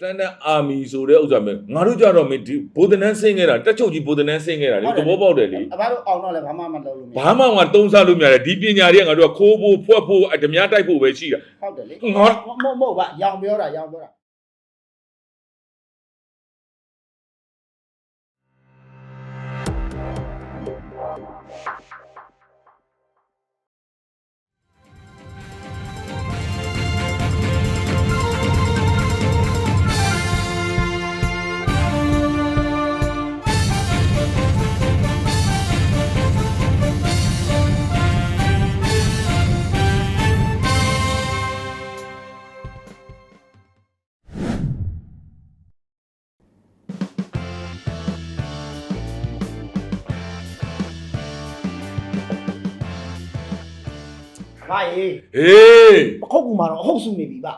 standard army ဆိုတဲ့ဥစ္စာမျိုးငါတို့ကြတော့မင်းဒီဘိုဒနန်းဆင်းခဲ့တာတက်ချုပ်ကြီးဘိုဒနန်းဆင်းခဲ့တာလေသဘောပေါက်တယ်လေအဘတို့အောင်တော့လည်းဘာမှမလုပ်လို့မရဘာမှငါတုံးစားလို့မရတယ်ဒီပညာတွေကငါတို့ကခိုးဖို့ဖွက်ဖို့အဓမြတိုက်ဖို့ပဲရှိတာဟုတ်တယ်လေငါမဟုတ်မဟုတ်ပါရောင်ပြောတာရောင်ပြောတာ ဘာရေးဟေးပခုတ်ကူမှာတော့အဟုတ်စုနေပြီဗျ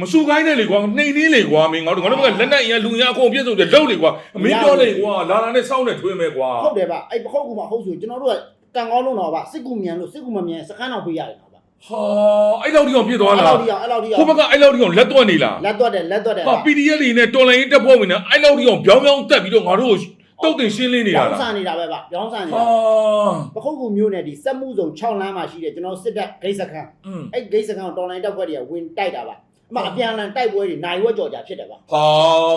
မဆူခိုင်းနဲ့လေကွာနှိမ်နှင်းလေကွာမင်းငါတို့ငါတို့ကလက်နဲ့အရင်လူညာအကုန်ပြည့်စုံတယ်လုံးလေကွာအမင်းပြောလေကွာလာလာနဲ့စောင်းနဲ့ထွေးမယ်ကွာဟုတ်တယ်ဗျအဲ့ပခုတ်ကူမှာအဟုတ်စုကျွန်တော်တို့ကတန်ကောင်းလုံးတော့ဗျစစ်ကူမြန်လို့စစ်ကူမမြန်စခန်းအောင်ပေးရတယ်တော့ဗျဟာအဲ့လောက်တိအောင်ဖြစ်သွားအဲ့လားလောက်ဒီအောင်အဲ့လောက်ဒီအောင်ဟိုဘက်ကအဲ့လောက်တိအောင်လက်တွက်နေလားလက်တော့တယ်လက်တော့တယ်ဟာ PDF တွေနဲ့တော်လိုင်းတက်ဖို့ဝင်နေအဲ့လောက်တိအောင်ပြောင်းပြောင်းတက်ပြီးတော့ငါတို့ တုတ်တင်ရှင်းလင်းနေတာပြောင်းလားဆန်နေတာပဲဗျပြောင်းဆန်နေဟာတာပခုတ်ကူမျိုးနဲ့ဒီစက်မှုစုံ6လမ်းမှာရှိတယ်ကျွန်တော်စစ်တပ်ဂိတ်စခန်းอืมအဲ့ဂိတ်စခန်းကိုတော်လိုင်းတက်ဖွဲ့တွေကဝင်တိုက်တာဗျအမအပြန်အလှန်တိုက်ပွဲတွေနိုင်ဝက်ကြော်ကြဖြစ်တယ်ဗျ ဟာ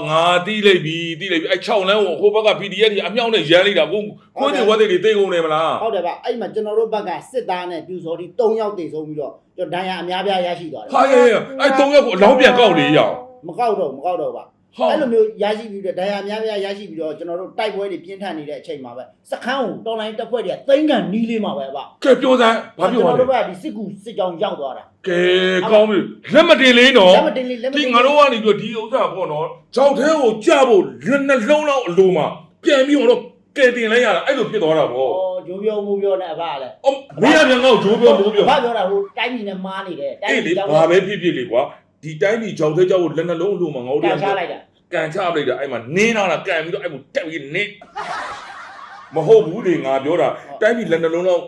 ငါတီးလိုက်ပြီတီးလိုက်ပြီအဲ့6လမ်းကိုဟိုဘက်က PDF တွေအမြောက်နဲ့ရမ်းလိုက်တာကိုကိုင်းနေဝတ်တွေတေးကုန်နေမလားဟုတ်တယ်ဗျအဲ့မှာကျွန်တော်တို့ဘက်ကစစ်သားနဲ့ပြူစော်ဒီ3ယောက်တည်ဆုံးပြီးတော့ကျွန်တော်ဒဏ်ရာအများပြားရရှိသွားတယ်ဟာရဲ့အဲ့3ရက်ကိုအလောင်းပြန်ကောက်လေရအောင် မကောက်တော့မကောက်တော့ဗျ ဟာအဲ့လိုမျိုးရရှိပြီးတော့ဒဏ်ရာအများပြားရရှိပြီးတော့ကျွန်တော်တို့တိုက်ပွဲတွေပြင်းထန်နေတဲ့အချိန်မှာပဲစခန်းကိုတော်လိုင်းတက်ဖွဲ့တွေကသိန်းကန်နီးလေးမှာပဲဗျကဲပြောစမ်းဘာပြောပါကျွန်လဲတော်တို့ကဒီစစ်ကူစစ်ကြောင်းရောက်သွားတာ ကဲကောင်းပြီလက်မတင်လေးနော်လက်မတင်လေးလက်မဒီတင်ငါတို့ကနေပြီးဒီဥစ္စာပေါ့နော်ကြောက်သေးကိုကြဖို့လက်နှလုံးလောက်အလိုမှာပြန်ပြီးတော့ကဲတင်လိုက်ရတာအဲ့လိုဖြစ်သွားတာပေါ့ဩဂျိုးပြောမိုးပြောနဲ့အဘလည်းအော်မင်းရပြန်ကောက်ဂျိုးပြောမိုးပြော ဘာပြောတာဟိုတိုင်းပြည်နဲ့မားနေတယ်တိုင်းအေးလေပြည်ကြောင်းဘာပဲဖြစ်ဖြစ်လေကွာ ဒီတိုင်းပြည်ကြောက်သေးကြောက်ကိုလက်နှလုံးအလိုမှာငါတို့ကန်ချလိုက်တာကန်ချပလိုက်တာအဲ့မှာနင်းလာတာကန်ပြီးတော့အဲ့မှာတက်ပြီးနင်းမဟုတ်ဘူးလေငါပြောတာတိုင်းပြည်လက်နှလုံးလောက်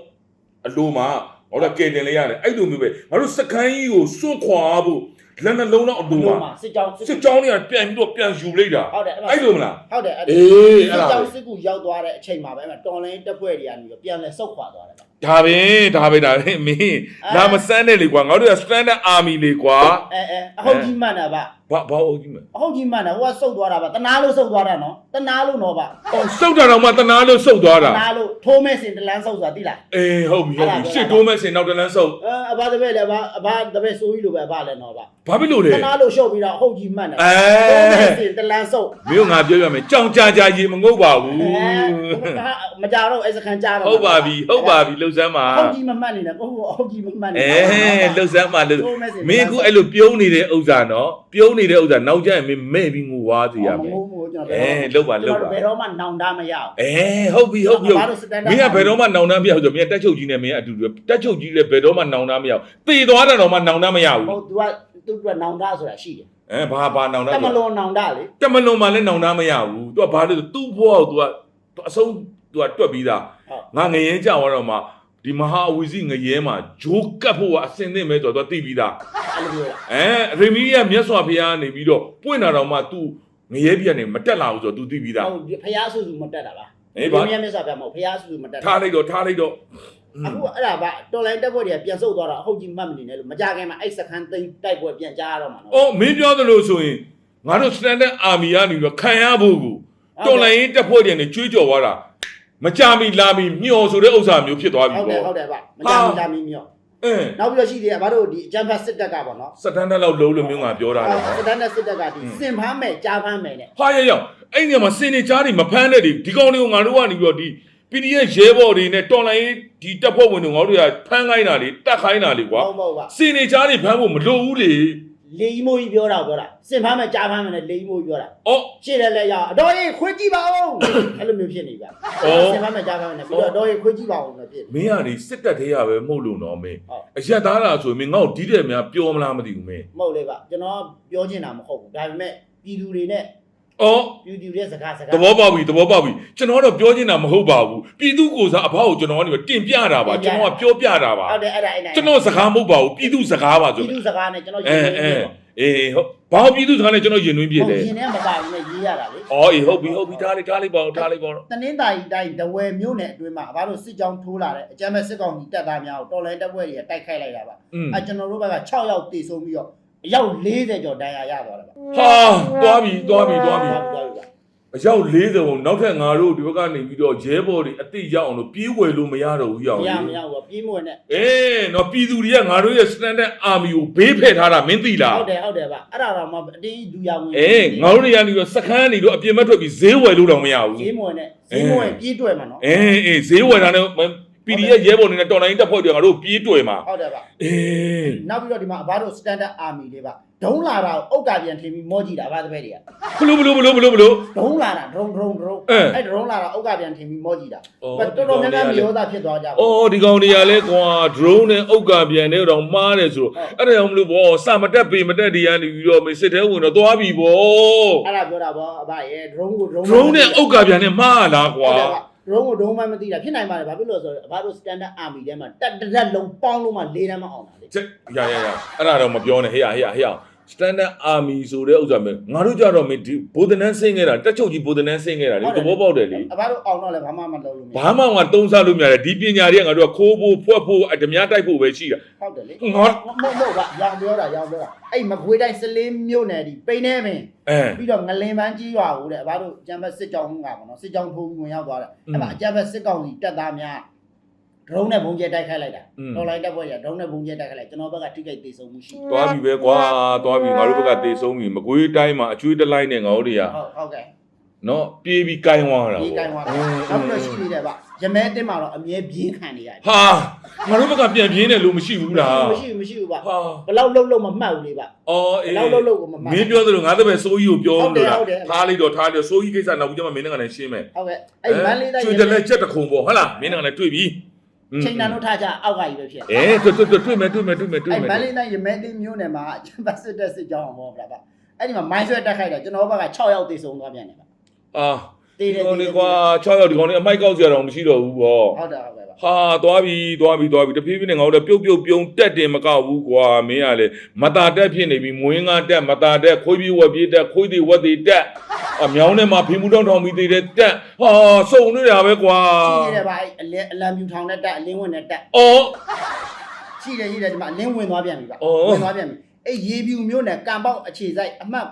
အလိုမှာဟောတော့ကဲတင်လိုက်ရတယ်အဲ့လိုမျိုးပဲငါတို့စကန်းကြီးကိုစွန့်ခွာဖို့လက်နှလုံးလောက်အလိုမှာစစ်ကြောင်းစစ်ကြောင်းတွေကပြန်ပြီးတော့ပြန်ယူလိုက်တာဟုတ်တယ်အဲ့လိုမလားဟုတ်တယ်အဲ့အေးအဲ့စစ်ဒါကြောင်းစစ်ကူရောက်သွားတဲ့အချိန်မှာပဲအဲ့မှာတော်လိုင်းတက်ဖွဲ့တွေကနေပြီးပြန်လဲဆုတ်ခွာသွားတယ်ဗျ ဒါပဲဒါပဲဒါပဲမင်းလာမစမ်းနဲ့လေကွာငါတို့က standard army လေကွာအဲအဲအဟုတ်ကြီးမှန်တာဗျ ဘာဘာအုပ်ကြီးမလဲအဟုတ်ကြီးမှန်တာဟိုကဆုတ်သွားတာဗျတနာလို့ဆုတ်သွားတာနော်တနာလို့တော့ဗျအော်စုတ်တာတော့မှတနာလို့စုတ်သွားတတာနာလို့ထိုးမဲ့စင်တလန်းဆုတ်ဆိုတာသိလားအေးဟုတ်ပြီဟုတ်ပြီရှစ်တိုးမဲ့စင်နောက်တလန်းစုတ်အဲအဘတပည့်လည်းဗျအဘတပည့်ဆိုကြီးလိုပဲဗျလည်းတော့ဗျဘာဖြစ်လို့လဲ တနာလို့ရှုပ်ပြီးတော့အဟုတ်ကြီးမှန်တယ်အဲ ထိုးမဲ့စင်တလန်းဆုတ်မင်းကငါပြောရမယ်ကြောင်ကြာကြာရေမငုတ်ပါဘူးမကြတော့အဲ့စခန်းကြားတော့ဟုတ်ပါပြီဟုတ်ပါပြီလှုပ်စမ်းပါအဟုတ်ကြီးမမှတ်နေနဲ့ဟုတ်ဟုတ်ကြီးမမှတ်နေအဲလှုပ်စမ်းပါလှုပ်မင်းအခုအဲ့လိုပြုံးနေတဲ့ဥစ္စာနော်ပြုံးနေတဲ့ဥစ္စာနောက်ကျရင်မင်းမဲ့ပြီးငိုွားစီရမယ်ငိုငိုကျွန်တော်အဲလှုပ်ပါလှုပ်ပါဘယ်တော့မှနောင်တမရအောင်အဲဟုတ်ပြီဟုတ်ပြီဟုတ်ပြီမင်းကဘယ်တော့မှနောင်တမ်းမရဘူးဆိုမင်းကတက်ချုပ်ကြီးနဲ့မင်းကအတူတူတက်ချုပ်ကြီးလည်းဘယ်တော့မှနောင်တမ်းမရဘူးသေသွားတာတော့မှနောင်တမ်းမရဘူးဟုတ် तू က तू ကနောင်တဆိုတာရှိတယ်အဲဘာဘာနောင်တတမ်းမလွန်နောင်တလေတမလွန်မှလည်းနောင်တမ်းမရဘူးသူကဘာလို့လဲသူ့ဘဝကိုသူကအဆုံးသူကတွက်ပြီးသားဟုတ်ငါငရဲကြောက်တော့မှ ဒီမဟာအဝီစီငရဲမှာဂျိုးကတ်ဖို့ကအစင်သင့်ပဲဆိုတော့သူသိပြီးသားအဲ့လိုမျိုးလားအဲရေမီရဲ့မြတ်စွာဘုရားကနေပြီးတော့ပွင့်တာတော့မှ तू ငရဲပြက်နေမတက်လာဘူးဆိုတော့ तू သိပြီးသားဟုတ်ဖျားဆူဆူမတက်တာပါအေးပါမြတ်မြတ်စွာဘုရားမဟုတ်ဖျားဆူဆူမတက်တာထားလိုက်တော့ထားလိုက်တော့အခုအဲ့ဒါကတော်လိုင်းတက်ပွဲတွေကပြန်ဆုတ်သွားတာအဟုတ်ကြီးမှတ်မနေနဲ့လို့မကြခင်မှာအဲ့စခန်းသိမ်းတိုက်ပွဲပြန်ကြားရတော့မှာနော်အော်မင်းပြောသလိုဆိုရင်ငါတို့ standard army ကနေပြီးတော့ခံရဖို့ကိုတော်လိုင်းရေးတပ်ဖွဲ့တွေနဲ့ကြွေးကြော်သွားတာ မကြမီလာမီမျောဆိုတဲ့ဥစ္စာမျိုးဖြစ်သွားပြီဟုတ်တယ်ပေါ့ ဟုတ်တယ်ဗျမကြမီလာမီမြော့အင်းနောက်ပြီးတော့ရှိသေးတယ်ဘာလို့ဒီအကြမ်းဖက်စစ်တပ်ကပေါ့နော်စတန်ဒတ်လောက်လုံးလို့မျိုးငါပြောတာလေစစ်တပ်နဲ့စစ်တပ်ကဒီစင်ဖမ်းမယ်ကြားဖမ်းမယ်နဲ့ဟာရရောက်အဲ့ဒီမှာစင်နေကြားတွေမဖမ်းတဲ့ဒီဒီကောင်တွေကိုငါတို့ကနေပြီးတော့ဒီ PDF ရဲဘော်တွေနဲ့တော်လိုင်းရေးဒီတပ်ဖွဲ့ဝင်တွေငါတို့ကဖမ်းခိုင်းတာလေတတ်ခိုင်းတာလေကွာဟုတ်မဟုတ်ပါစင်နေကြားတွေဖမ်းဖို့မလိုဘူးလေ လေကြီးမိုးကြီးပြောတာပြောတာစင်ဖမ်းမယ်ကြားဖမ်းမယ်နဲ့လေကြီးမိုးကြီးပြောတာအော်ရှေ့တယ်လဲရအောင်အတော်ကြီးခွေးကြည့်ပါဦးအဲ့လိုမျိုးဖြစ်နေဗျစင်ဖမ်းမယ်ကြားဖမ်းမယ်နဲ့ပြီးတော့အတော်ကြီးခွေးကြည့်ပါဦးလို့ဖြစ် မင်းကဒီစစ်တပ်သေးရပဲမဟုတ်လို့နော်မင်းဟုတ် အရက်သားလားဆိုရင်မင်းငါ့ကိုဒီတဲ့များပြောမလားမသိဘူးမင်း မဟုတ်လေဗျကျွန်တော်ပြောချင်တာမဟုတ်ဘူးဒါပေမဲ့ပြည်သူတွေနဲ့ အော်ပြည်သူတွေစကားစကားသဘောပေါက်ပြီသဘောပေါက်ပြီကျွန်တော်တော့ပြောချင်တာမဟုတ်ပါဘူးပြည်သူကိုယ်စားအဖေါကိုကျွန်တော်ကနေတင်ပြတာပါကျွန်တော်ကပြောပြတာပါဟုတ်တယ်အဲ့ဒါအဲ့ဒါကျွန်တော်စကားမဟုတ်ပါဘူးပြည်သူစကားပါဆိုပြည်သူစကားနဲ့ကျွန်တော်အဲအဲအေးဟုတ်ဘာပြည်သူစကားနဲ့ကျွန်တော်ရင်သွင်းပြည့်တယ်ရင်ထဲမပါဘူးနဲ့ရေးရတာလေအော်အေးဟုတ်ပြီဟုတ်ပြီထားလိုက်ထားလိုက်ပါဦးထားလိုက်ပါဦးတနင်္သာရီတိုင်းဒဝယ်မြို့နယ်အတွင်းမှာဘာလို့စစ်ကြောင်းထိုးလာတဲ့အကြမ်းမဲ့စစ်ကောင်ကြီးတပ်သားများကိုတော်လိုင်းတပ်ဖွဲ့တွေကတိုက်ခိုက်လိုက်တာပါอืมအဲကျွန်တော်တို့ဘက်က6ယောက်တေဆုံးပြီးတော့ အယောက်40ကျော်ဒဏ်ရာရသွားတယ်ပါဟာသွားပြီသွားပြီသွားပြီသွားပြီပါအရောက်40ပုံနောက်ထပ်ငါတို့ဒီဘက်ကနေပြီးတော့ရဲဘော်တွေအတိရောက်အောင်လို့ပြေးဝယ်လို့မရတော့ဘူးရအောင်မရလေမရဘူးပြေးမဝင်နဲ့အေးနော်ပြည်သူတွေကငါတို့ရဲ့ standard army ကိုဘေးဖယ်ထားတာမင်းသိလားဟုတ်တယ်ဟုတ်တယ်ပါအဲ့ဒါတော့မှအတင်းကြီးလူရဝင်အေးငါတို့တွေကနေပြီးတော့စခန်းနေတော့အပြင်မထွက်ပြီးဈေးဝယ်လို့တော့မရဘူးပြေးမဝင်နဲ့ပြေးမဝင်ပြေးတွေ့မှာနော်အေးအေးဈေးဝယ်တာနဲ့ PDF ရဲဘော်တွေနဲ့တော်လိုင်းတက်ဖွဲ့တွေငါတို့ပြေးတွေ့မှာဟုတ်တယ်ပါအေးနောက်ပြီးတော့ဒီမှာအဘတို့ standard army လေးပါဒုံးလာတာကိုအုတ်ကပြန်ထင်ပြီးမောကြည့်တာအဘသဘဲတွေကဘလို့ဘလို့ဘလို့ဘလို့ဘလို့ ဒုံးလာတာဒရုန်းဒရုန်းဒရုန်းအဲအဲ့ဒရုန်းလာတာအုတ်ကပြန်ထင်ပြီးမောကြည့်တာအော်တော်တော်များများမျိုးသားဖြစ်သွားကြပါအော်ဒီကောင်တွေကလည်းကွာ drone နဲ့အုတ်ကပြန်နေတော့မှားတယ်ဆိုတော့အဲ့ဒါကြောင့်မလို့ဘောစမတက်ပေမတက်ဒီကနေပြီးတော့မေစစ်တဲဝင်တော့သွားပြီဗော အဲ့ဒါပြောတာပေါ့အဘရဲ့ drone ကို drone drone နဲ့အုတ်ကပြန်နဲ့မှားလားကွာ ဟုတ်တယ်ပါ drone ကို drone မှမသိတာဖြစ်နိုင်ပါတယ်ဘာဖြစ်လို့လဲဆိုတော့အဘတို့ standard army ထဲမှာတက်တက်တက်လုံးပေါင်းလို့မှ၄တန်းမအောင်တာလေချက်ရရရအဲ့ဒါတော့မပြောနဲ့ဟေ့ရဟေ့ရဟေ့ရ standard army ဆိုတဲ့ဥစ္စာမျိုးငါတို့ကြတော့မင်းဒီဘိုးဒနန်းဆင်းခဲ့တာတက်ချုပ်ကြီးဘိုးဒနန်းဆင်းခဲ့တာလေသဘောပေါက်တယ်လေအဘတို့အောင်တော့လည်းဘာမှမလုပ်လို့မရဘာမှငါတုံးစားလို့မရတယ်ဒီပညာတွေကငါတို့ကခိုးဖို့ဖွက်ဖို့အဓမြတိုက်ဖို့ပဲရှိတာဟုတ်တယ်လေငါမဟုတ်မဟုတ်ပါရောင်ပြောတာရောင်ပြောတာအဲ့မကွေးတိုင်းစလင်းမြို့နယ်ဒီပိန်းနေပင်အဲပြီးတော့ငလင်ပန်းကြီးရွာကိုတဲ့အဘတို့ကျမ်းဘက်စစ်ကြောင်းကပေါ့နော်စစ်ကြောင်းထိုးဝင်ရောက်သွားတယ်အဲ့မှာအကျမ်းဘက်စစ်ကောင်စီတပ်သားများ ဒရုန်းနဲ့ဘုံကျဲတိုက်ခိုက်လိုက်တာတော်လိုင်းတပ်ဖွဲ့ရဒရုန်းနဲ့ဘုံကျဲတိုက်ခိုက်လိုက်ကျွန်တော်ဘက်ကထိခိုက်ဒေဆုံးမှုရှိသွားပြီပဲကွာသွားပြီငါတို့ဘက်ကတေဆုံးပြီမကွေးတိုင်းမှာအကျွေးတလိုက်နဲ့ငါတို့တွေကဟုတ်ဟုတ်ကဲ့နော်ပြေးပြီးကိုင်းသွားတာဒီကိုင်းသွားတာနောက်ပြီးတော့ရှိနေတယ်ဗျရမဲတင်းမှာတော့အမြဲပြင်းခံနေရတယ်ဟာငါတို့ဘက်ကပြန်ပြင်းတယ်လို့မရှိဘူးလားမရှိဘူးမရှိဘူးဗျဟာဘယ်လောက်လုံးလုံးမမှတ်ဘူးလေဗျအော်ဘအေးယ်လောက်လုံးလုံးကိုမမှတ်မင်းပြောသလိုငါတပည့်စိုးကြီးကိုပြောဟုတ်တယ်လို့လားဟုတ်တယ် ထားလိုက်တော့ထားလိုက်တော့စိုးကြီးကိစ္စနောက်ပြီးကျမှမင်းနဲ့ကလည်းရှင်းမယ်ဟုတ်ကဲ့အဲ့မန်းလေးတိုင်းကျွေးတယ်လက်ချက်တခုံပေါ့ဟုတ်လားမင်းနဲ့ကလည်းတွေ့ပြီ ချိန်တန်တို့ထားကြအောက်ကကြီးပဲဖြစ်အေးတွေ့တွေ့တွေ့မယ်တွေ့မယ်တွေ့မယ်တွေ့အဲ့မယ်မန်းလေးတိုင်းရမဲတင်းမျိုးနယ်မှာကျန်ပါစစ်တဲ့စစ်ကြောင်းဟောဗျာဗျအဲ့ဒီမှာမိုင်းဆွဲတက်ခိုက်တယ်ကျွန်တော်ဘက်က6ယောက်တေဆုံးသွားပြန်တယ်ဗျအာတေးတယ်ဒီကောင်လေးကွာ6ယောက်ဒီကောင်လေးအမိုက်ကောက်ကြရအောင်မရှိတော့ဘူးပေါ့ဟုတ်တယ်ဟုတ်ကဲ့ဗျ ဟာသွားပြီသွားပြီသွားပြီတဖြည်းဖြည်းနဲ့ငါတို့လည်းပြုတ်ပြုတ်ပြုံးတက်တယ်မကောက်ဘူးကွာမင်းကလေမတာတက်ဖြစ်နေပြီမွေးငါတက်မတာတက်ခွေးပြေးဝက်ပြေးတက်ခွေးသေးဝက်သေးတက်အမြောင်းထဲမှာဖေမှုတောင်းထောင်ပြီးသေးတယ်တက်ဟာစုံနေတာပဲကွာရှိနေတယ်ဗျအဲ့အလင်းအလံပြူထောင်နဲ့တက်အလင်းဝင်နဲ့တက်အော်ရှိတယ်ရှိတယ်ဒီမှာအလင်းဝင်သွားပြန်ပြီဗျအော်ဝင်သွားပြန်ပြီအဲ့ရေပြူမျိုးနယ်ကံပေါက်အခြေဆိုင်အမှတ်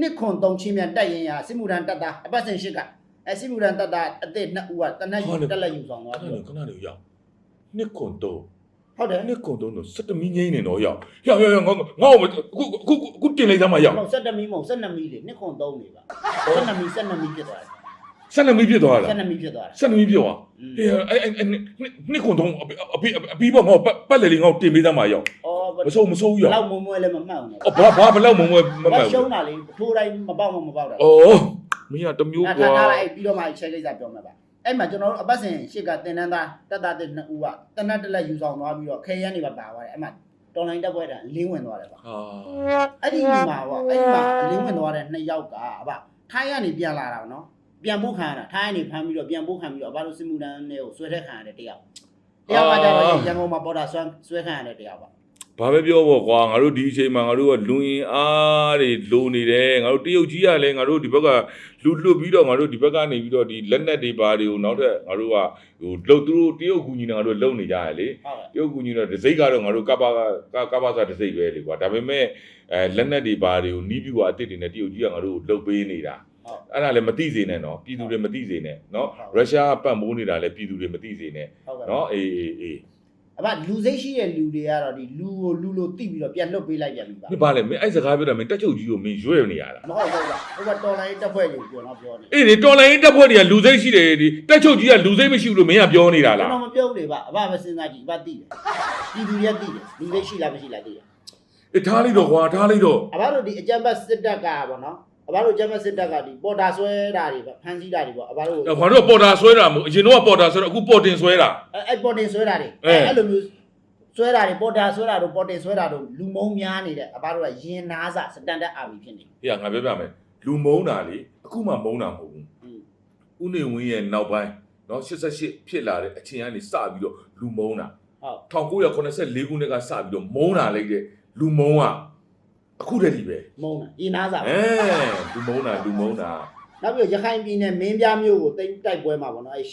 နှစ်ခွန်သုံးချင်းမြန်တက်ရင်ရစစ်မှုထမ်းတက်တာအပတ်စဉ်ရှစ်က အဲ့စစ်မှုထမ်းတက်တာအသစ်နှစ်ဦးကတနက်ယူတက်လက်ယူဆောင်သွားခဏပြီလေးခဏလေးရောက်နှစ်ခွန်တော့ဟုတ်တယ်နှစ်ခွန်တော့စက်တမီငိမ့်နေတော့ရောက်ရောက်ရောက်ငါငါ့ကိုခုခုခုတင်လိုက်သားမရောက်ဟုတ်ဆက်တမီမဟုတ်ဆက်နမီလေနှစ်ခွန်သုံးနေပါဆက်နမီဆက်နမီဖြစ်သွားတယ်ဆက်နမီဖြစ်သွားလားဆက်နမီဖြစ်သွားတယ်ဆက်နမီဖြစ်သွားอืมအေးအဲ့အဲ့နှစ်ခွန်တော့အပီအပီပေါ့ငါပတ်လေလေးငါတင်ပေးသားမရောက်အော်မဆုံးမဆုံးရောက်လောက်မုံမွဲလည်းမမှတ်ဘူးနော်အော်ဘာဘာဘယ်လောက်မုံမွဲမမှဘာန်ရှုံးဘူးတာလေထိုးတိုင်းမပေါက်မမပေါက်တာ။အော် မင်းကတမျိုးအဲ့ကွာဒါကလည်းပြီးတော့မှချက်ကိစ္စပြောမှာပါအဲ့မှာကျွန်တော်တို့အပတ်စဉ်ရှစ်ကတင်တန်းသားတက်တာတဲ့နှစ်ဦးကတနတ်တက်လက်ယူဆောင်သွားပြီးတော့ခဲရန်နေပါပါသွားတယ်အဲ့မှာတော်လိုင်းတက်ပွဲတာလင်းဝင်သွားတယ်ပါဟာအဲ့ဒီမှာပေါ့အဲ့ဒီမှာအလင်းဝင်သွားတဲ့နှစ်ယောက်ကအဘထိုင်းကနေပြန်လာတာနော်ပြန်ပို့ခံရတာထိုင်းကနေဖမ်းပြီးတော့ပြန်ပို့ခံပြီးတော့အဘတို့စစ်မှုထမ်းတွေကိုဆွဲထက်ခံရတဲ့တယောက်တယောက်ကကြတော့ရန်ကုန်မှာပေါ်တာဆွဲဆွဲခံရတဲ့တယောက်ပါ ဘာပဲပြောပေါ့ကွာငါတို့ဒီအချိန်မှာငါတို့ကလူရင်အားတွေလိုနေတယ်ငါတို့တရုတ်ကြီးကလည်းငါတို့ဒီဘက်ကလူလွတ်ပြီးတော့ငါတို့ဒီဘက်ကနေပြီးတော့ဒီလက်နက်တွေဘာတွေကိုနောက်ထပ်ငါတို့ကဟိုလှုပ်သူတို့တရုတ်ကူညီနေငါတို့လုံနေကြရလေဟုတ်ကဲ့တရုတ်ကူညီတော့ဒစိတ်ကတော့ငါတို့ကပ္ပကကပ္ပစာဒစိတ်ပဲလေကွာဒါပေမဲ့အဲလက်နက်တွေဘာတွေကိုနီးပြူကအစ်စ်တွေနဲ့တရုတ်ကြီးကငါတို့လှုပ်ပေးနေတာဟုတ်အဲ့ဒါလည်းမသိစေနဲ့နော်ပြည်သူတွေမသိစေနဲ့နော်ဟုတ်ရုရှားကပတ်မိုးနေတာလည်းပြည်သူတွေမသိစေနဲ့ဟုတ်ကဲ့နော်အေးအေးအေး အမလူစိတ်ရှိတဲ့လူတွေကတော့ဒီလူကိုလူလိုတိပြီးတော့ပြန်လွတ်ပေးလိုက်ပြန်ပြီပါမင်းဘာလဲမင်းအဲ့စကားပြောတာမင်းတက်ချုပ်ကြီးကိုမင်းရွဲ့နေရလားမဟုတ်ဘူးပါဟိုကတော်လိုင်းတက်ဖွဲ့ကြီးပြောတော့ပြောနေအေးဒီတော်လိုင်းတက်ဖွဲ့တွေကလူစိတ်ရှိတယ်ဒီတက်ချုပ်ကြီးကလူစိတ်မရှိဘူးလို့မင်းကပြောနေတာကျွန်လားတော်မပြောဘူးလေပါအဘပဲစဉ်းစားကြည့်အဘသိတယ်ပြည်သူရက်သိတယ်လူစိတ်ရှိလားမရှိလားသိတယ်အေးထားလိုက်တော့ကွာထားလိုက်တော့အဘတို့ဒီအကြမ်းဖက်စစ်တပ်ကပေါ့နော် အဘတို့အကြမ်းဖက်စစ်တပ်ကဒီပေါ်တာဆွဲတာတွေပေါ့ဖမ်းဆီးတာတွေပေါ့အဘတို့ငါတို့ကပေါ်တာဆွဲတာမဟုတ်အရင်တော့ကပေါ်တာဆွဲတာအခုပေါ်တင်ဆွဲတာအဲ့အဲ့ပေါ်တင်ဆွဲတာတွေအဲအဲ့လိုမျိုးဆွဲတာတွေပေါ်တာဆွဲတာတို့ပေါ်တင်ဆွဲတာတို့လူမုံများနေတဲ့အဘတို့ကရင်နာစစတန်ဒတ်အာမီဖြစ်နေဟေးငါပြောပြမယ်လူမုံတာလေအခုမှမုံတာမဟုတ်ဘူးอืมဥနေဝင်းရဲ့နောက်ပိုင်းနော်88ဖြစ်လာတဲ့အချိန်ကနေစပြီးတော့လူမုံတာဟုတ်1984ခုနှစ်ကစပြီးတော့မုံတာလိုက်တဲ့လူမုံက အခုတည်းဒီပဲမုံတာဒီနားစားအဲလူမုန်းတာလူမုန်းတာနောက်ပြီးတော့ရခိုင်ပြည်နယ်မင်းပြားမြို့ကိုတိတ်တိုက်ပွဲမှာပေါ့နော်အဲ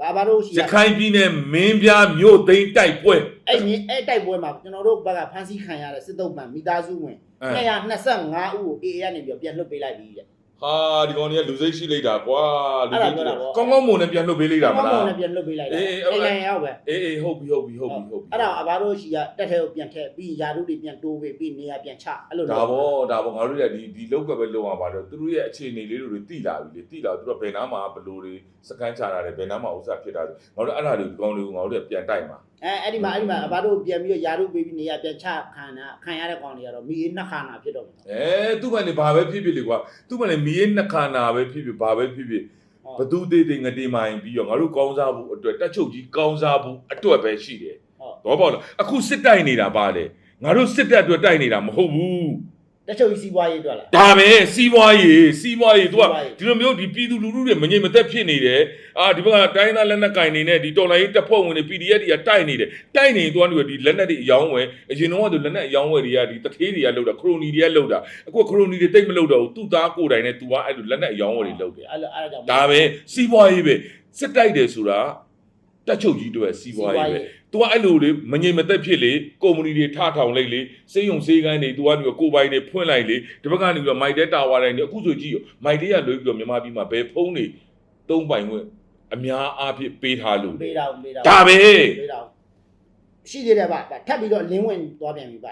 ဘာဘာတို့ရှိရခိုင်ပြည်နယ်မင်းပြားမြို့သိမ်းတိုက်ပွဲအဲ့ဒီအဲ့တိုက်ပွဲမှာကျွန်တော်တို့ဘက်ကဖမ်းဆီးခံရတဲ့စစ်တုပ်ပံမိသားစုဝင်အဲ225ဦးကို AA ကနေပြီးတော့ပြန်လွှတ်ပေးလိုက်ပြီတဲ့ ဟာဒီကောင်ကြီးကလူစိတ်ရှိလိုက်တာကွာလူအဲ့စိဒါတ်ပြောတာပေါ့ကောင်းကောင်းမွန်နဲ့ပြန်လွတ်ပေးလိုက်တာမကောင်းလားကောင်းနဲ့ပြန်လွှတ်ပေးလိုက်တာအေးအေးဟုတ်အိမ်နိုင်ရောက်ပဲအေးအေးဟုတ်ပြီဟုတ်ပြီဟုတ်ပြီဟုတ်ပြီအဲ့ဒါအဘတို့ရှိကတက်ထဲကိုပြန်ထည့်ပြီးယာတို့တွေပြန်တိုးပေးပြီးနေရာပြန်ချအဲ့လိုဒါပေါ့ဒါပေါ့ငါတို့ကဒီဒီလောက်ကပဲလုံအောင်ပါတော့သူတို့ရဲ့အခြေအနေလေးတွေတိလာပြီလေတိလာသူတို့ဘယ်နားမှာဘလို့တွေစကန်ချတာလဲဘယ်နားမှာဥစ္စာဖြစ်တာလဲငါတို့အဲ့ဒါတွေဒီကောင်တွေကိုငါတို့ပြန်တိုက်မှာ အဲအဲ့ဒီမှာအဲ့ဒီမှာအဘတို့ပြန်ပြီးတော့ယာတို့ပေးပြီးနေရာပြန်ချခံတာခံရတဲ့ကောင်တွေကတော့မိနှစ်ခါနာဖြစ်တော့မယ်အဲသူ့မလည်းဘာပဲဖြစ်ဖြစ်လေကွာသူ့မလည်းမီးရဲ့နှစ်ခါနာပဲဖြစ်ဖြစ်ဘာပဲဖြစ်ဖြစ်ဟုတ်ဘသူသေးသေးငတေးမိုင်းပြီးတော့ငါတို့ကောင်းစားဖို့အတွက်တက်ချုပ်ကြီးကောင်းစားဖို့အတွက်ပဲရှိတယ်ဟုတ်တော့ပေါ့လားအခုစစ်တိုက်နေတာပါလေငါတို့စစ်တပ်အတွက်တိုက်နေတာမဟုတ်ဘူး တက်ချုပ်ကြီးစီးပွားရေးအတွက်လား ဒါပဲစီးပွားရေးစီးပွားရေး तू ကစီးပွားရေး ဒီလိုမျိုးဒီပြည်သူလူထုတွေမငြိမ်မသက်ဖြစ်နေတယ်အာဒီဘက်ကတိုင်းသားလက်နက်ကင်နေနဲ့ဒီတော်လိုင်းတပ်ဖွဲ့ဝင်တွေ PDF တွေကတိုက်နေတယ်တိုက်နေသူကနေဒီလက်နက်တွေအယောင်းဝယ်အရင်တော့ကသူလက်နက်အယောင်းဝယ်တွေကဒီတထေးတွေကလောက်တာခရိုနီတွေကလောက်တာအခုခရိုနီတွေတိတ်မလောက်တော့ဘူးသူ့သားကိုယ်တိုင်နဲ့ तू ကအဲ့လိုလက်နက်အယောင်းဝယ်တွေလောက်တယ်အဲ့လိုအဲ့ဒါကြောင့်ဒါပဲစီးပွားရေးပဲစစ်တိုက်တယ်ဆိုတာတက်ချုပ်ကြီးတွေစီးပွားရေးပဲ तू ကအဲ့လိုလေမငြိမ်မသက်ဖြစ်လေကုမ္ပဏီတွေထထောင်လိုက်လေစေးရုံစေးကန်းတွေ तू ကနေကိုပိုင်တွေဖွင့်လိုက်လေဒီဘက်ကနေပြီးတော့မိုက်တဲတာဝါတိုင်းတွေအခုဆိုကြည့်ရောမိုက်တဲရလွေးပြီးတော့မြန်မာပြည်မှာဘယ်ဖုံးနေသုံးပိုင်ခွင့်အများအားဖြင့်ပေးထားလို့လေပေးတာပေးတာဒါပဲပေးတာရှိသေးတယ်ဗျထပ်ပြီးတော့လင်းဝင်သွားပြန်ပြီဗျ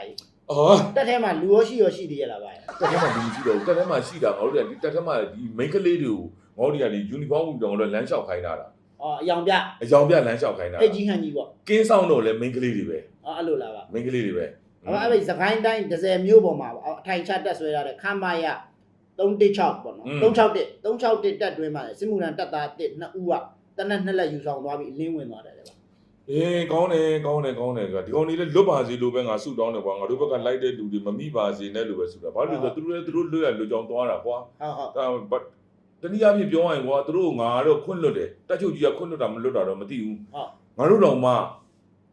အော်တက်ထဲမှာလူရောရှိရောရှိသေးရလားဗျတက်ထဲမှာလူမရှိတော့ဘူးတက်ထဲမှာရှိတာငါတို့ကဒီတက်ထဲမှာဒီ main ကလေးတွေကိုငါတို့တွေကဒီ uniform ကိုတော့လမ်းလျှောက်ခိုင်းတာလား အော်အယောင်ပြအကြောင်ပြလမ်းလျှောက်ခိုင်းတာဟိတ်ကြီးဟန်ကြီးပေါ့ကင်းဆောင်တော့လဲ main ကလေးတွေပဲအော်အဲ့လိုလားဗျ main ကလေးတွေပဲအဲ့အဲ့ဒီစကိုင်းတိုင်း30မြို့ပေါ်မှာအထိုင်ချတက်ဆွဲရတဲ့ခမရ316ပေါ့နော်361 361တက်တွင်းမှာစစ်မှုထမ်းတက်သား1 2ဦးကတနက်နှစ်လက်ယူဆောင်သွားပြီးအလင်းဝင်သွားတယ်လေဗျအေးကောင်းတယ်ကောင်းတယ်ကောင်းတယ်ကွာဒီကောင်လေးလည်းလွတ်ပါစေလို့ပဲငါဆုတောင်းတယ်ကွာငါတို့ဘက်ကလိုက်တဲ့လူတွေမမိပါစေနဲ့လို့ပဲဆိုတာဘာလို့လဲဆိုတော့သူတို့လည်းသူတို့လွတ်ရလွတ်ကြောင်းသွားတာကွာဟုတ်ဟုတ်ဒါဘ တ်တနည်းအားဖြင့်ပြောရရင်ကွာသူတို့ငါတော့ခွင့်လွတ်တယ်တက်ချုပ်ကြီးကခွင့်လွတ်တာမလွတ်တာတော့မသိဘူးဟုတ်ငါတို့တော့မှ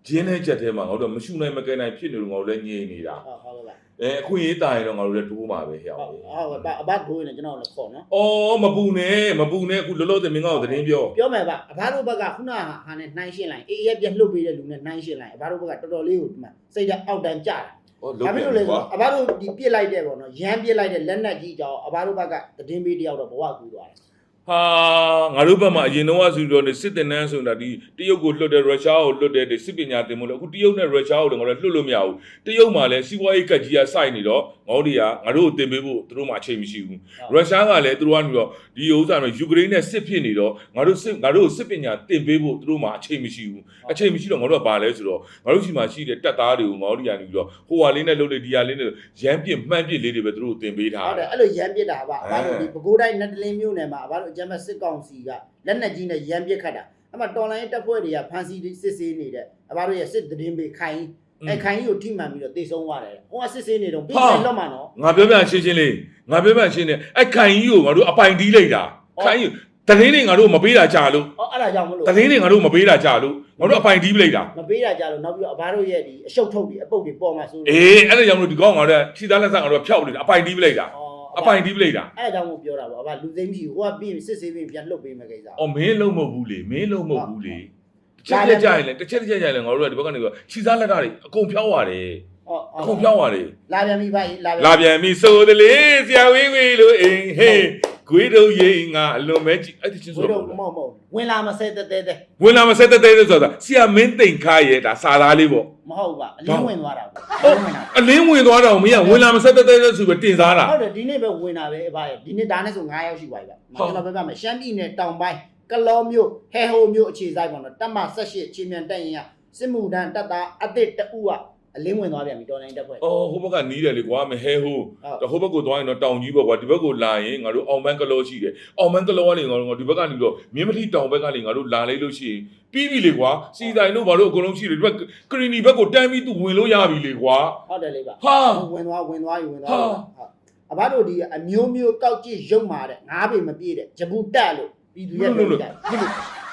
ဂျင်းတဲ့ချက်ထဲမှာငါတို့ကမရှုနိုင်မကဲနိုင်ဖြစ်နေလို့ငါတို့လည်းငြိမ်နေတာဟုတ်ဟုတ်ပါအဲအခွင့်အရေးတာရင်တော့ငါတို့လည်းတိုးမှာပဲဟဲ့ဟုတ်အောင်ဟုတ်ပါအဘဒိုးနေကျွန်တော်လည်းခေါ်နော်အော်မပူနဲ့မပူနဲ့အခုလောလောဆယ်မင်းကောက်သတင်းပြောပြောမယ်ဗျအဘတို့ဘက်ကခုနကဟာနဲ့နှိုင်းရှင်းလိုက်အေးရပြန်လှုပ်ပေးတဲ့လူနဲ့နှိုင်းရှင်းလိုက်အဘတို့ဘက်ကတော်တော်လေးကိုဒီမှာစိတ်ဓာတ်အောက်တန်းကြတာ ဟော။လုံးဒါပြဖြစ်လို့လေကွာအဘတို့ဒီပြစ်လိုက်တဲ့ပေါ့နော်ရမ်းပြစ်လိုက်တဲ့လက်နက်ကြီးကြောင့်အဘတို့ဘက်ကသတင်းပေးတယောက်တော့ဘဝကူသွားတယ် ဟာငါတို့ဘက်မှာအရင်တော့ဆိုတော့နေစစ်တင်နန်းဆိုတာဒီတရုတ်ကိုလွတ်တယ်ရုရှားကိုလွတ်တယ်ဒီစစ်ပညာသင်မို့လို့အခုတရုတ်နဲ့ရုရှားကိုလည်းငါတို့လွတ်လို့မရဘူးတရုတ်မှာလည်းစီးပွားရေးကတ်ကြီးကစိုက်နေတော့ငါတို့တွေကငါတို့ကိုတင်ပေးဖို့သူတို့မှအချိန်မရှိဘူးရုရှားကလည်းသူတို့ကနေတော့ဒီဥစ္စာမျိုးယူကရိန်းနဲ့စစ်ဖြစ်နေတော့ငါတို့စစ်ငါတို့ကိုစစ်ပညာသင်ပေးဖို့သူတို့မှအချိန်မရှိဘူးအချိန်မရှိတော့ငါတို့ကဘာလဲဆိုတော့ငါတို့ရှိမှရှိတဲ့တက်သားတွေကိုငါတို့တွေကနေပြီးတော့ဟိုဟာလေးနဲ့လှုပ်လေဒီဟာလေးနဲ့ရမ်းပြစ်မှန်းပြစ်လေးတွေပဲသူတို့ကိုသင်ပေးထားဟုတ်တတယ်ယ်အဲ့လိုရမ်းပြစ်တာဗျအဘတို့အဲဒီပဲခူးတိုင်းနတ်တလင်းမြို့နယ်မှာအဘတို့အကြမ်းဖက်စစ်ကောင်စီကလက်နက်ကြီးနဲ့ရမ်းပြစ်ခတ်တာအဲ့မှာတော်လိုင်းတပ်ဖွဲ့တွေကဖမ်းဆီးစစ်ဆေးနေတဲ့အဘတို့ရဲ့စစ်သတင်းပေးခိုင်းအဲခိုင်းကြီးကိုထိမှန်ပြီးတော့တေဆုံးသွားတယ်ဟိုကစစ်ဆေးနေတော့ပြီးတယ်လွတ်မှာနော်ငါပြောပြရှင်းရှင်းလေးငါပြောပြရှင်းနေအဲ့ခိုင်ကြီးကိုငါတို့အပိုင်တီးလိုက်တာဟုတ်ခိုင်ကြီးတရင်တွေငါတို့မပေးတာကြာလို့ဟောအဲ့ဒါကြောင့်မလို့တရင်တွေငါတို့မပေးတာကြာလို့ငါတို့အပိုင်တီးပလိုက်တာမပေးတာကြလို့နောက်ပြီးတော့အဘတို့ရဲ့ဒီအရှုပ်ထုတ်တွေအပုတ်တွေပေါ်မှာဆိုလို့အေးအဲ့ဒါကြောင့်မလို့ဒီကောင်ငါတို့ခြိသားလက်ဆက်ငါတို့ဖျောက်လိုက်တာအပိုင်တီးပလိုက်တာ အော်အပိုင်တီးပလိုက်တာအဲ့ဒါကြောင့်မို့ပြောတာပေါ့အဘလူသိမ်းမရှိဘူးဟိုကပြီးရင်စစ်ဆေးပြီးပြန်လှုပ်ပေးမယ်ကိစ္စအော်မင်းလုံးမဟုတ်ဘူးလေမင်းလုံးမဟုတ်ဘူးလေတစ်လာချက်တယ်တစ်ချက်ကြာရင်လေတစ်ချက်တစ်ချက်ကြာရင်လေငါတို့ကဒီဘက်ကနေကခြိသားလက်တာတွေအကုန်ဖျောက်ရတယ်ဟောအကုန်ဖျောက်ရတယ်လာပြန်ပြီဗျလာပြန်လာပြန်ပြီဆိုတလေဆရာဝင်းဝေးလို့အိမ်ဟေး ဂွေးတို့ရိငါအလွန်မဲကြည့်အဲ့ဒီချင်းဘိုးဆိုတို့တော့မဟုတ်မဟုတ်ဝင်လာမဆဲတဲတဲတဲဝင်လာမဆက်တဲ့တဲ့ဆိုတာဆရာမင်းတိန်ခါရဲ့ဒါစာသားလေးပေါ့မဟုတ်ပါအလင်းဝင်သွားတာပေါ့ဟုတ်ဝင်တာအလင်းဝင်သွားတော့မင်းကဝင်လာမဆက်တဲ့တဲ့ဆိုပြီးတင်စားတာဟုတ်တယ်ဒီနေ့ပဲဝင်တာပဲအဘရဲ့ဒီနေ့ဒါနဲ့ဆို9ယောက်ရှိပါပြီဗျဟုတ်ကျွန်တော်ပြောပြမယ်ရှမ်းပြည်နယ်တောင်ပိုင်းကလောမျိုးဟဲဟိုမျိုးအခြေစိုက်ပေါ့နော်တက်မ18ချင်းမြန်တက်ရင်ရစစ်မှုတန်းတက်တာအစ်စ်တအူက အလင်းဝင်သွားပြန်ပြီတော်လိုင်းတက်ဖွဲ့အော်ဟိုဘက်ကနီးတယ်လေကွာမဟဲဟိုဟုတ်ဟိုဘက်ကိုသွားရင်တော့တောင်ကြီးပေါ့ကွာဒီဘက်ကိုလာရင်ငါတို့အောင်မန်းကလောရှိတယ်အောင်မန်းကလောကနေငါတို့ဒီဘက်ကနေပြီးတော့မြင်းမတိတောင်ဘက်ကနေငါတို့လာလိုက်လို့ရှိရင်ပြီးပြီလေကွာစီတိုင်းတို့ဘာလို့အကုန်လုံးရှိတယ်ဒီဘက်ကကရီနီဘက်ကိုတန်းပြီးသူဝင်လို့ရပြီလေကွာဟုတ်တယ်လေဗျဟာဝင်သွားဝင်သွားပြီဝင်သွားဟာပြီဟုတ်အဘတို့ဒီအမျိုးမျိုးကောက်ကြည့်ရုံမာတဲ့ငါးပေမပြည့်တဲ့ဂျပူတက်လို့ပြည်သူဘရဲ့လို့လို့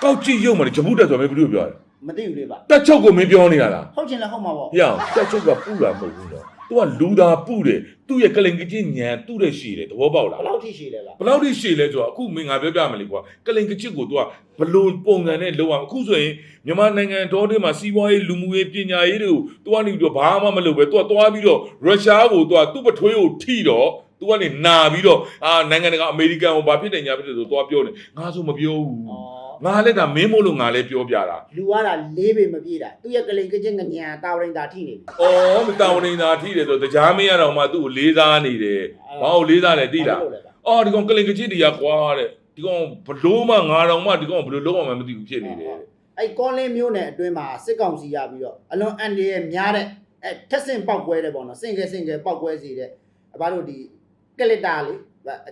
ကောက်ကြည့်ရုံမှာဂျပူတက်ဆိုတော့မင်းဘယ်လိုပြောလဲ မသိဘူးလေဗျ တက်ချုပ်ကိုမင်းပြောနေတာလား ဟုတ်ချင်လဲဟုတ်မှာပေါ့ ဟေ့အောင်တက်ချုပ်ကပူလာမဟုတ်ဘူးနော် သူကလူသားပုတယ်သူ့ရဲ့ကလင်ကချင်းညံသူ့ရဲ့ရှည်တယ်သဘောပေါက်လား ဘယ်လောက်ထိရှိလဲဗျ ဘယ်လောက်ထိရှည်လဲဆိုတော့အခုမင်းငါပြောပြမယ်လေကွာကလင်ကချစ်ကို तू ကဘလို့ပုံစံနဲ့လောက်အောင်အခုဆိုရင်မြန်မာနိုင်ငံတော်ထဲမှာစီးပွားရေးလူမှုရေးပညာရေးတွေကို तू ကနေပြီးတော့ဘာမှမလုပ်ပဲ तू ကသွားပြီးတော့ရုရှားကို तू ကသူ့ပထွေးကိုထိတော့ तू ကနေနာပြီးတော့အာနိုင်ငံတကာအမေရိကန်ကိုဘာဖြစ်တယ်ညာဖြစ်တယ်ဆိုသွားပြောနေငါဆိုမပြောဘူး ဩ ငါလည်းဒါမင်းမို့လို့ငါလည်းပြောပြတာလူကတာလေးပေမပြည့်တာသူ့ရဲ့ကလိန်ကချင်းငညာတာဝရင်တာထိနေပြီ။အော်မတောင်းနေတာထိတယ်ဆိုတရားမင်းရတော့မှသူ့ကိုလေးစားနေတယ်။ဘာလို့လေးစားလဲသိလားဘာလို့လဲဗျ။အော်ဒီကောင်ကလင်ကချစ်တရားကွာတဲ့။ဒီကောင်ဘလို့မှငါတော့မှဒီကောင်ဘလို့လုံးဝမသိဘူးဖြစ်နေတယ်တဲ့အဲ့ကောလင်းမျိုးနယ်အတွင်းမှာစစ်ကောင်စီရပြီးတော့အလွန်အန်ဒီရဲ့များတဲ့အဲထက်ဆင့်ပောက်ကွဲတဲ့ပေါ့နော်စင်ကဲစင်ကဲပောက်ကွဲစေတဲ့အဘတို့ဒီကလစ်တာလေ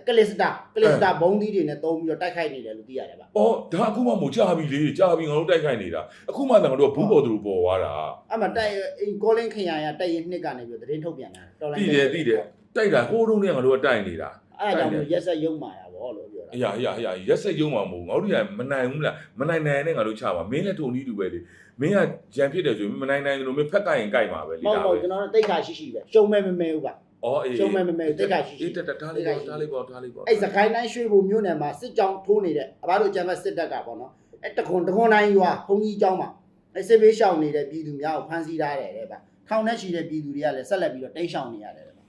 ကလစ်စတာကလစ်စတာဘုံသီးတွေနဲ့တုံးပြီးတော့တိုက်ခိုက်နေတယ်လို့သိရတယ်ဗျ။အော်ဒါအခုမှမို့ကြာပြီလေကြာပြီငါတို့တိုက်ခိုက်နေတာ။အခုမှတော့ငါတို့ကဘူးပေါ်သူတို့ပေါ်သွားတာအဲ့မှာတိုက်အိမ်ကောလင်းခရိုင်ရတိုက်ရင်နှစ်ကနေပြီးတော့သတင်းထုတ်ပြန်တာတော်။လိုသိင်းတယ်သိတယ်။တိုက်တာဟိုးတုံးနဲ့ငါတို့ကတိုက်နေတာအဲ့ဒါကြောင့်မို့ရက်ဆက်ရုံမာရဗောလို့ပြောတာ။အရာအရာအရာရက်ဆက်ရုံမှာမဟုတ်ငါတို့ကမနိုင်ဘူးလားမနိုင်နိုင်နဲ့ငါတို့ချပါမင်းလည်းထုံနည်းတူပဲလေ။မင်းကကြံဖြစ်တယ်ဆိုရင်မနိုင်နိုင်လို့မင်းဖက်ကရင်ကြိုက်မှာပဲလေမဟုတ်ဒါမပဲဟုတ်ကျွန်တော်တို့တိတ်ခါရှိရှိပဲရှုံမဲမမဲဘူးဗျ။ အော်အေးရှုံမဲမမဲတိတ်ခါရှိရှိအေးတက်တက်ထားလိုက်ပါထားလိုက်ပါထားလိုက်ပါအဲ့စကိုင်းတိုင်းရွှေဘုံမြို့နယ်မှာစစ်ကြောင်းထိုးနေတဲ့အဘတို့ကျမ်းမစစ်တပ်ကပေါ့နော်အဲ့တခွန်တခွန်တိုင်းရွာဘုံကြီးကျောင်းမှာအဲ့စစ်ဘေးရှောင်နေတဲ့ပြည်သူများကိုဖမ်းဆီးထားတယ်တဲ့ဗျထောင်နဲ့ရှိတဲ့ပြည်သူတွေကလည်းဆက်လက်ပြီးတော့တိတ်ရှောင်နေရတယ်တဲ့ဗျ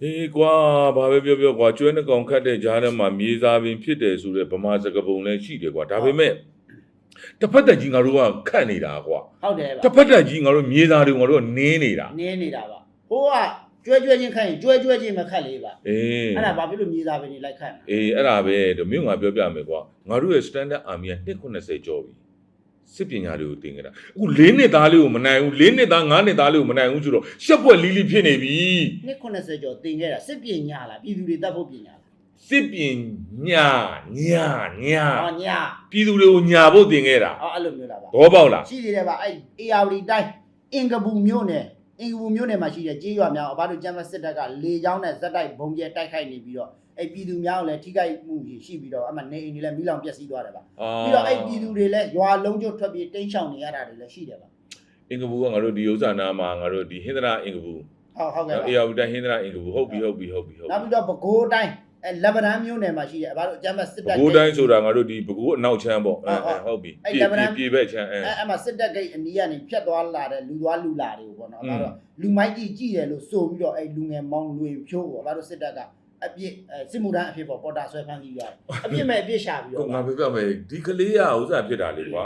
ဟေးကွာဘာပဲပြောပြောကွာကျွဲနှကောင်ခတ်တဲ့ကြားထဲမှာမြေစာပင်ဖြစ်တယ်ဆိုတဲ့ဗမာစကားပုံလည်းရှိတယ်ကွာဒါပေမဲ့တစ်ဖက်တက်ကြီးငါတို့ကခတ်နေတာကွာဟုတ်တယ်ဗျတစ်ဖက်တက်ကြီးငါတို့မြေစာတွေငါတို့ကနင်းနေတာနင်းနေတာဗျဟိုက ကျွဲကျွဲချင်းခတ်ရင်ကျွဲကျွဲချင်းမခတ်လေးဗျအေးအဲ့ဒါဘာဖြစ်လို့မြေသားပင်တွေလိုက်ခတ်လဲအေးအဲ့ဒါပဲတို့မြို့ငါပြောပြမယ်ကွာငါတို့ရဲ့ standard army က190ကျော်ပြီစစ်ပညာတွေကိုတင်ကြတာအခု၄နှစ်သားလေးကိုမနိုင်ဘူး၄နှစ်သား၅နှစ်သားလေးကိုမနိုင်ဘူးဆိုတော့ရှက်ပွက်လီလီဖြစ်နေပြီနှစ်80ကျော်တင်ခဲ့တာစစ်ပညာလားပြည်သူတွေတတ်ဖို့ပညာလားစစ်ပညာညာညာဟောညာပြည်သူတွေကိုညာဖို့တင်ခဲ့တာဟောအဲ့လိုမျိုးလားဗျသဘောပေါက်လားရှိသေးတယ်ဗျအဲ့ ARD တိုင်းအင်္ဂပူမြို့နယ် အင်္ဂပူမြို့နယ်မှာရှိတဲ့ကြေးရွာများအဘတို့ကျမ်းမစစ်တပ်ကလေကြောင်းနဲ့ဇက်တိုက်ဘုံကျဲတိုက်ခိုက်နေပြီးတော့အဲ့ပြည်သူများကိုလည်းထိခိုက်မှုရှိပြီးတော့အမှနေအိမ်တွေလည်းမိလောင်ပျက်စီးသွားတယ်ဗျပြီးတော့အဲ့ပြည်သူတွေလည်းရွာလုံးကျွတ်ထွက်ပြေးတိမ်းရှောင်နေရတာတွေလည်းရှိတယ်ဗျအင်္ဂဘူကငါတို့ဒီဥစ္စာနာမှာငါတို့ဒီဟင်္ဒရာအင်္ဂဘူဟုတ်ဟုတ်ကဲ့ဗျအေယာဝတိုင်းဟင်္ဒရာအင်္ဂဘူဟုတ်ပြီဟုတ်ပြီဟုတ်ပြီဟုတ်နောက်ပြီးတော့ပဲခူးတိုင်း အဲလက်ဗရန်မြို့နယ်မှာရှိတယ်အဘတို့ကျမ်းမစစ်တပ်ဘိုးတိုင်းဆိုတာငါတို့ဒီဘကူအနောက်ချမ်းပေါ့အဲဟုတ်ပြီအဲ့ပြေလက်ဗလန်ပြေဘက်ချမ်းအဲအဲအဲ့မှာစစ်တပ်ဂိတ်အနီးကနေဖြတ်သွားလာတဲ့လူသွားလူလာတွေကိုပေါ့နော်อืအมဘတို့လူမိုက်ကြီးကြည့်တယ်လို့ဆိုပြီးတော့အဲ့လူငယ်မောင်းလူရင်ဖြိုးပေါ့အဘတို့စစ်တပ်ကအပြစ်အဲစစ်မှုထမ်းအဖြစ်ပေါ့ပေါ်တာဆွဲဖမ်းဆီးရတယ်အပြစ်မဲ့အပြစ်ရှာပြီးကိုတော့ငါပြောပြမယ်ဒီကလေးကဥစ္စာဖြစ်တာလေကွာ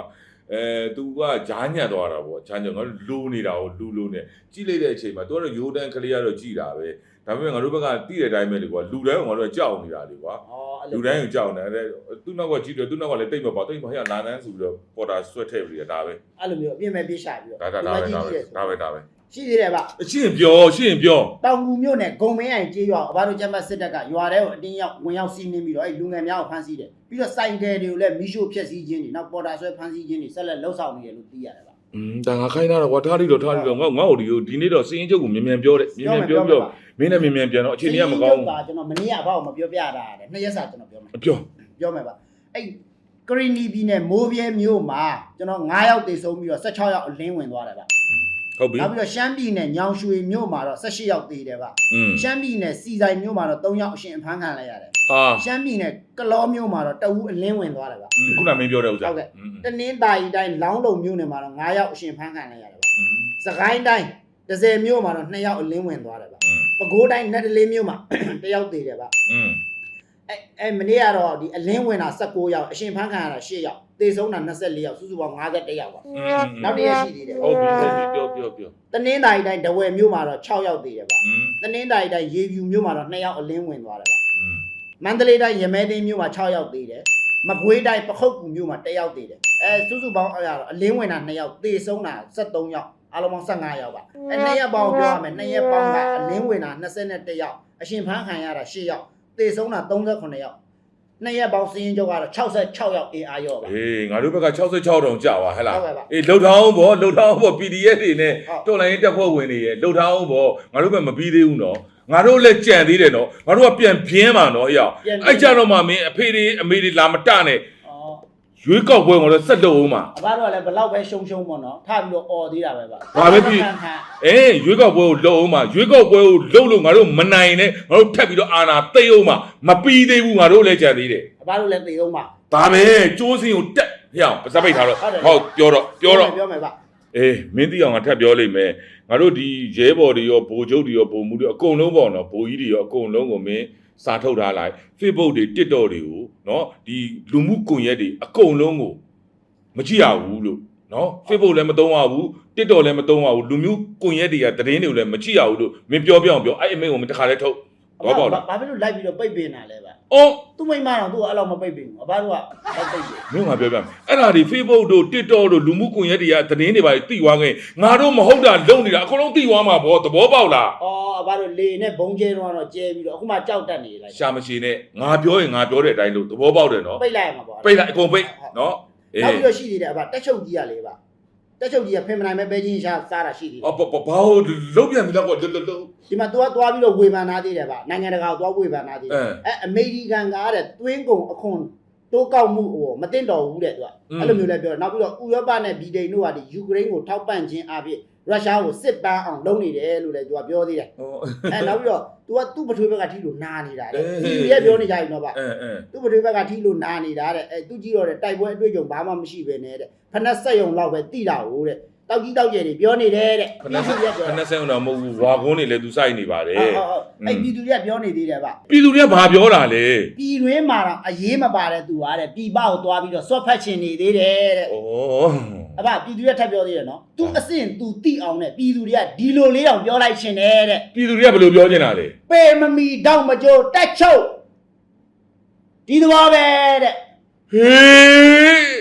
အဲသူကဂျားညံ့သွားတာပေါ့ဂျားညံ့ငါတို့လူနေတာကိုလူလူနေကြည့်လိုက်တဲ့အချိန်မှာသူကတော့ရိုးတန်းကလေးကတော့ကြည်တာပဲဒါပေမဲ့ငါတို့ဘက်ကတိတဲ့အတိုင်းပဲလေကွာလူတိုင်းကငါတို့ကကြောက်နေတာလေကွာဩအဲ့လူတိုင်းကိုကြောက်နေတယ်သူနောက်ကကြည့်တယ်သူနောက်ကလည်းတိတ်မပေါ့တိတ်မဟဲ့လာနန်းဆိုပြီးတော့ပေါ်တာဆွဲထည့်ပြီးတာပဲအဲ့လိုမျိုးအပြစ်မဲ့အပြစ်ရှာပြီးတော့ဒါဒါဒါပဲဒါပဲလူမိုက်ကြီးကြည့်တယ်ဒါပဲဒါပဲ ရှိသေးတယ်ဗျအရှင်းပြောရှင်းပြောတောင်ကူမြို့နယ်ဂုံမင်းအိုင်ကျေးရွာအဘတို့ကျမ်းမစစ်တပ်ကရွာထဲကိုအတင်းရောက်ဝင်ရောက်စီးနှင်းပြီးတော့အဲ့လူငယ်များကိုဖမ်းဆီးတယ်ပြီးတော့စိုင်ကယ်တွေကိုလည်းမီးရှို့ဖျက်ဆီးခြင်းတွေနောက်ပေါ်တာဆွဲဖမ်းဆီးခြင်းတွေဆက်လက်လှုပ်ဆောင်နေတယ်လို့သိရတယ်ဗျอืมတန်ခါခိုင်းတာတော့ကွာထားလိုက်တော့ထားလိုက်တော့ငါ့ငါ့ကိုဒီဒီနေ့တော့စင်းချုပ်ကိုမြန်မြန်ပြောတယ်မြန်မြန်ပြောပြောမင်းနဲ့မြန်မြန်ပြန်တော့အခြေအနေကမကောင်းပါကျွန်တော်မနေ့ကဘာမှမပြောပြတာတဲ့နှစ်ရက်စာကျွန်တော်ပြောမယ်ဘူးပြောပြောမယ်ပါအဲ့ကရီနီပြည်နယ်မိုးပြဲမြို့မှာကျွန်တော်9ယောက်တေဆုံးပြီးတော့16ယောက်အလင်းဝင်သွားတယ်ဗျ ဟုတ်ပြီနောက်ပြီးတော့ရှမ်းပြည်နယ်ညောင်ရွှေမြို့မှာတော့18ယောက်သေတယ်ဗျရှမ်းပြည်နယ်စီဆိုင်မြို့မှာတော့3ယောက်အရှင်အဖမ်းခံလိုက်ရတယ်ဟာရှမ်းပြည်နယ်ကလောမြို့မှာတော့တဝူးအလင်းဝင်သွားတယ်ဗျခုနမင်းပြောတဲ့ဥစ္စာဟုတ်ကဲ့တနင်္သာရီတိုင်းလောင်းလုံမြို့နယ်မှာတော့9ယောက်အရှင်ဖမ်းခံလိုက်ရတယ်ဗျစကိုင်းတိုင်းဒဇယ်မြို့မှာတော့2ယောက်အလင်းဝင်သွားတယ်ဗျပဲခူးတိုင်းနတ်တလေးမြို့မှာတယောက်သေတယ်ဗျအဲအဲမနေ့ကတော့ဒီအလင်းဝင်တာ16ယောက်အရှင်ဖမ်းခံရတာ8ယောက် သေဆုံးတာ24ယောက်စုစုပေါင်း51ယောက်ပါနောက်တစ်ရက်ရှိသေးတယ်ပါဟုတ်ပြီဟုတ်ပြီပြောပြောပြောတနင်္သာရီတိုင်းဒဝယ်မြို့မှာတော့6ယောက်သေတယ်ပါတနင်္သာရီတိုင်းရေဖြူမြို့မှာတော့2ယောက်အလင်းဝင်သွားတယ်ပါမန္တလေးတိုင်းရမဲသိန်းမြို့မှာ6ယောက်သေတယ်မကွေးတိုင်းပခုတ်ကူမြို့မှာ1ယောက်သေတယ်အဲစုစုပေါင်းအဲ့ဒါအလင်းဝင်တာ2ယောက်သေဆုံးတာ73ယောက်အလုံးပေါင်း15ယောက်ပါအဲ2ရက်ပေါင်းပြောရမယ်2ရက်ပေါင်းကအလင်းဝင်တာ21ယောက်အရှင်ဖမ်းခံရတာ8ယောက်သေဆုံးတာ38ယောက် 2ရက်ပေါင်းစင်းရင်ကျော်ကတော့66ယောက် AR ရောပါဟေးငါတို့ဘက်က66တောင်ကြာပါဟဲ့လားဟုတ်ကဲ့ပါအေးလှုပ်ထောင်းအောင်ဗောလှုပ်ထောင်းအောင်ဗော PDF တွေနဲ့ဟုတ် တော်လိုင်းရေးတက်ဖွဲ့ဝင်တွေရဲ့လှုပ်ထောင်းအောင်ဗောငါတို့ဘက်မပြီးသေးဘူးနော်ငါတို့လည်းကြံသေးတယ်နော်ငါတို့ကပြန်ပြင်းပါနော်ဟေ့အောင်ပြန်ပြင်း အဲ့ကြတော့မှမင်းအဖေတွေအမေတွေလာမတနဲ့ဩ ရွေးကောက်ပွဲကိုလည်းဆက်လုပ်အောင်မှာအဘတို့ကလည်းဘလောက်ပဲရှုံရှုံပေါ့နော်ထပြီးတော့អော်သေးတာပဲဗျဘာပဲဖြစ်အေးရွေးကောက်ပွဲကိုလုပ်အောင်မှာရွေးကောက်ပွဲကိုလုပ်လို့ငါတို့မနိုင်နဲ့ငါတို့ထပ်ပြီးတော့အာဏာသိမ်းအောင်မှာမပြီးသေးဘူးငါတို့လည်းကြံသေးတယ်အဘတို့လည်းသိအောင်ပါဒါပဲကျိုးစင်းကိုတက်ဟဲ့အောင်ပါစပ်ပိတ်ထားတော့ဟုတ်တယ်ဟုတ်ပြောတော့ပြောတော့ပြောမယ်ဗျအေးမင်းသိအောင်ငါထပ်ပြောလိမ့်မယ်ငါတို့ဒီရဲဘော်တွေရောဗိုလ်ချုပ်တွေရောဗိုလ်မှူးတွေရောအကုန်လုံးပေါ့နော်ဗိုလ်ကြီးတွေရောအကုန်လုံးကိုမင်း စာထုတ်ထားလိုက် Facebook တွေ TikTok တွေကိုနော်ဒီလူမှုကွန်ရက်တွေအကုန်လုံးကိုမကြည့်ရဘူးလို့နော် Facebook လည်းမသုံးရဘူး TikTok လည်းမသုံးရဘူးလူမျိုးကွန်ရက်တွေကသတင်းတွေကိုလည်းမကြည့်ရဘူးလို့မင်းပြောပြအောင်ပြောအဲ့အမေကိုမင်းတစ်ခါလဲထုတ်အဘတော့ပေါ့လားဘာဖြစ်လို့လိုက်ပြီးတော့ပိတ်ပင်တာလဲဗျ အော်သူ့မိမတော့သူ့ကအဲ့လောက်မပိတ်ပင်ဘူးအဘတို့ကလိုက်ပိတ်တယ်မင်းကပြောပြမယ်အဲ့ဒါဒီ Facebook တို့ TikTok တို့လူမှုကွန်ရက်တွေကသတင်းတွေပါတိသွားခဲ့ငါတို့မဟုတ်တာလုံနေတာအကုန်လုံးတိသွားမှာဗောသဘောပေါက်လားအော်အဘတို့လေနဲ့ဘုံကျဲတော့တော့ကျဲပြီးတော့အခုမှကြောက်တက်နေလိုက်ရှာမရှိနဲ့ငါပြောရင်ငါပြောတဲ့အတိုင်းလို့သဘောပေါက်တယ်နော်ပိတ်လိုက်ရမှာပေါ့ပိတ်လိုက်အကုန်ပိတ်နော်အေးနောက်ပြီးတော့ရှိသေးတယ်အဘတက်ချုပ်ကြီးကလေဗျ တက်ချုပ်ကြီးကဖင်မနိုင်မဲ့ပဲချင်းရှာစားတာရှိသေးတယ် အော်ဘာဘာဟိုလုံးပြန်ပြီလားကွာလုံးလုံးလုံး ဒီမှာ तू ကသွားပြီးတော့ဝေဖန်ထားသေးတယ်ဗျနိုင်ငံတကာကိုသွားဝေဖန်ထားသေးတယ် အဲ အဲအမေရိကန်ကတဲ့တွင်းကုန်အခွန်တိုးကောက်မှုဟိုမတင်တော်ဘူးတဲ့သူက อืม အဲ့လိုမျိုးလည်းပြောတယ်နောက်ပြီးတော့ဥရောပနဲ့ဗြိတိန်တို့ကဒီယူကရိန်းကိုထောက်ပံ့ခြင်းအပြင် ရုရှားကိုစစ်ပန်းအောင်လုပ်နေတယ်လို့လည်းသူကပြောသေးတယ်ဟိုအဲနောက်ပြီးတော့ तू ကသူ့ပထွေးဘက်ကထိလို့နာနေတာတဲ့အေးဒီရဲ့ပြောနေကြပြီနော်ဗျအဲအဲသူ့ပထွေးဘက်ကထိလို့နာနေတာတဲ့အဲသူကြည့်တော့တဲ့တိုက်ပွဲအတွေ့အကြုံဘာမှမရှိပဲနဲ့တဲ့ဖနက်ဆက်ယုံလောက်ပဲတိတာဟုတ်တဲ့တောက်ကြီးတောက်ကျယ်တွေပြောနေတယ်တဲ့ခဏဆက်ပြည်သူတွေကခဏဆက်အောင်တော့မဟုတ်ဘူးဝါကုန်းတွေလည်းသူစိုက်နေပါတယ်ဟုတ်ဟုတ်ဟုတ်အဲ့ပြည်သူတွေကပြောနေသေးတယ်ဗျပြည်သူတွေကဘာပြောတာလဲပြည်တွင်းမှာတော့အရေးမပါတဲ့သူကတဲ့ပြည်ပကိုသွားပြီးတော့ဆွတ်ဖက်ချင်နေသေးတယ်တဲ့ဩ အဖပြည်သူတွေထပ်ပြောသေးတယ်နော်။ तू အစင် तू တိအောင်နဲ့ပြည်သူတွေကဒီလိုလေးအောင်ပြောလိုက်ရှင်တယ်တဲ့ပြည်သူတွေကဘယ်လိုပြောနေတာလဲ။ပေမမီတောက်မကြိုတက်ချုပ်ဒီသဘောပဲတဲ့ဟေး